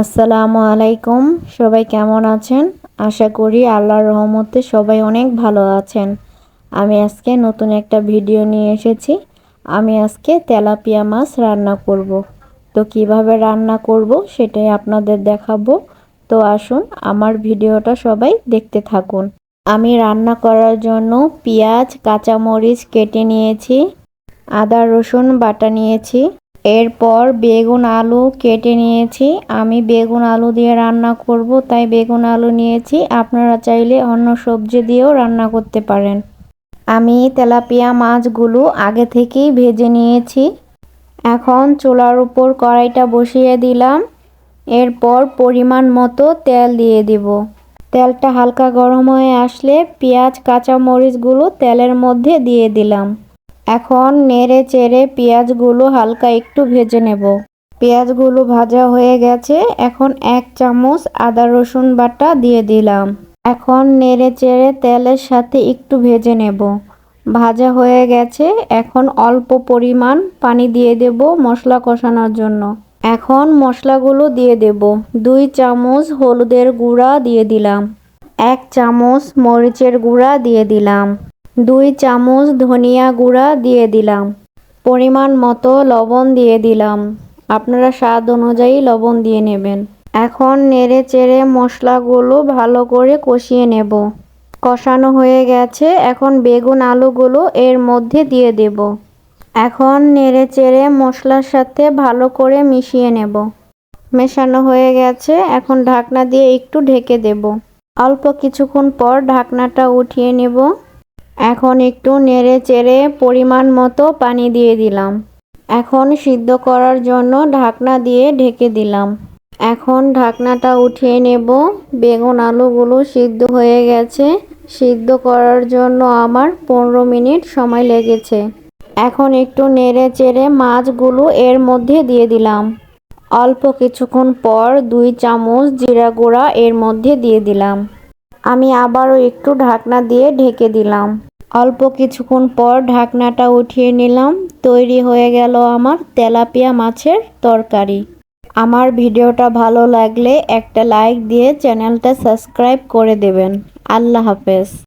আসসালামু আলাইকুম। সবাই কেমন আছেন? আশা করি আল্লাহর রহমতে সবাই অনেক ভালো আছেন। আমি আজকে নতুন একটা ভিডিও নিয়ে এসেছি। আমি আজকে তেলাপিয়া মাছ রান্না করব। তো কীভাবে রান্না করব সেটাই আপনাদের দেখাবো। তো আসুন আমার ভিডিওটা সবাই দেখতে থাকুন। আমি রান্না করার জন্য পেঁয়াজ, কাঁচামরিচ কেটে নিয়েছি, আদা, রসুন বাটা নিয়েছি। এরপর বেগুন আলু কেটে নিয়েছি। আমি বেগুন আলু দিয়ে রান্না করব, তাই বেগুন আলু নিয়েছি। আপনারা চাইলে অন্য সবজি দিয়েও রান্না করতে পারেন। আমি তেলাপিয়া মাছগুলো আগে থেকেই ভেজে নিয়েছি। এখন চুলার উপর কড়াইটা বসিয়ে দিলাম। এরপর পরিমাণ মতো তেল দিয়ে দিব। তেলটা হালকা গরম হয়ে আসলে পেঁয়াজ, কাঁচামরিচগুলো তেলের মধ্যে দিয়ে দিলাম। এখন নেড়ে চেড়ে পেঁয়াজগুলো হালকা একটু ভেজে নেব। পেঁয়াজগুলো ভাজা হয়ে গেছে, এখন এক চামচ আদা রসুন বাটা দিয়ে দিলাম। এখন নেড়ে চেড়ে তেলের সাথে একটু ভেজে নেব। ভাজা হয়ে গেছে, এখন অল্প পরিমাণ পানি দিয়ে দেব মশলা কষানোর জন্য। এখন মশলাগুলো দিয়ে দেব। দুই চামচ হলুদের গুঁড়া দিয়ে দিলাম। এক চামচ মরিচের গুঁড়া দিয়ে দিলাম। দুই চামচ ধনিয়া গুঁড়া দিয়ে দিলাম। পরিমাণ মতো লবণ দিয়ে দিলাম। আপনারা স্বাদ অনুযায়ী লবণ দিয়ে নেবেন। এখন নেড়ে চেড়ে মশলাগুলো ভালো করে কষিয়ে নেব। কষানো হয়ে গেছে। এখন বেগুন আলুগুলো এর মধ্যে দিয়ে দেব। এখন নেড়ে চেড়ে মশলার সাথে ভালো করে মিশিয়ে নেব। মেশানো হয়ে গেছে। এখন ঢাকনা দিয়ে একটু ঢেকে দেব। অল্প কিছুক্ষণ পর ঢাকনাটা উঠিয়ে নেব। এখন একটু নেড়ে চেড়ে পরিমাণ মতো পানি দিয়ে দিলাম। এখন সিদ্ধ করার জন্য ঢাকনা দিয়ে ঢেকে দিলাম। এখন ঢাকনাটা উঠিয়ে নেব। বেগুন আলুগুলো সিদ্ধ হয়ে গেছে। সিদ্ধ করার জন্য আমার পনেরো মিনিট সময় লেগেছে। এখন একটু নেড়ে চেড়ে মাছগুলো এর মধ্যে দিয়ে দিলাম। অল্প কিছুক্ষণ পর দুই চামচ জিরা গুঁড়া এর মধ্যে দিয়ে দিলাম। আমি আবারও একটু ঢাকনা দিয়ে ঢেকে দিলাম। অল্প কিছুক্ষণ পর ঢাকনাটা উঠিয়ে নিলাম। তৈরি হয়ে গেল আমার তেলাপিয়া মাছের তরকারি। আমার ভিডিওটা ভালো লাগলে একটা লাইক দিয়ে চ্যানেলটা সাবস্ক্রাইব করে দেবেন। আল্লাহ হাফেজ।